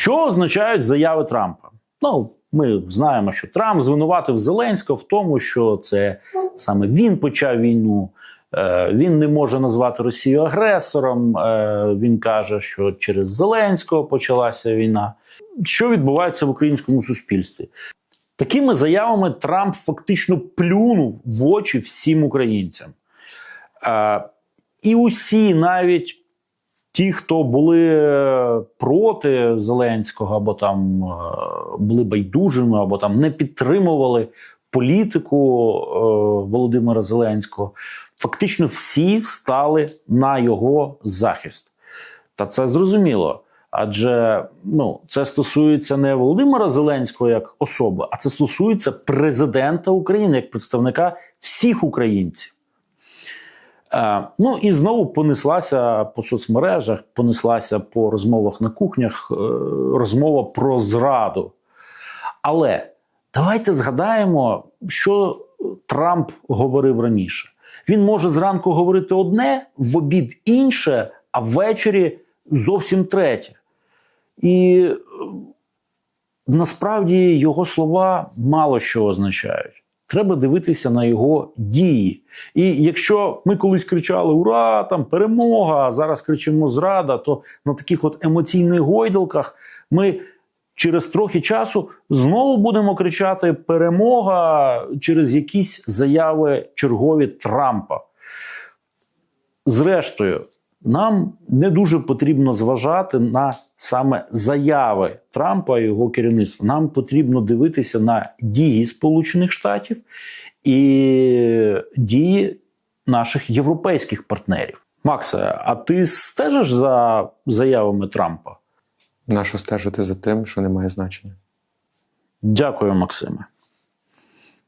Що означають заяви Трампа? Ну, ми знаємо, що Трамп звинуватив Зеленського в тому, що це саме він почав війну. Е, Він не може назвати Росію агресором. Е, Він каже, що через Зеленського почалася війна. Що відбувається в українському суспільстві? Такими заявами Трамп фактично плюнув в очі всім українцям. Е, І усі, навіть ті, хто були е, проти Зеленського, або там е, були байдужими, або там не підтримували політику е, Володимира Зеленського, фактично всі стали на його захист. Та це зрозуміло. Адже ну, це стосується не Володимира Зеленського як особи, а це стосується президента України як представника всіх українців. Е, ну і знову понеслася по соцмережах, понеслася по розмовах на кухнях, е, розмова про зраду. Але давайте згадаємо, що Трамп говорив раніше. Він може зранку говорити одне, в обід інше, а ввечері зовсім третє. І е, насправді його слова мало що означають. Треба дивитися на його дії. І якщо ми колись кричали Ура! там перемога! А зараз кричимо зрада, то на таких от емоційних гойдалках ми через трохи часу знову будемо кричати Перемога через якісь заяви чергові Трампа. Зрештою, нам не дуже потрібно зважати на саме заяви Трампа і його керівництва. Нам потрібно дивитися на дії Сполучених Штатів і дії наших європейських партнерів. Максе, а ти стежиш за заявами Трампа? Нащо стежити за тим, що не має значення? Дякую, Максиме.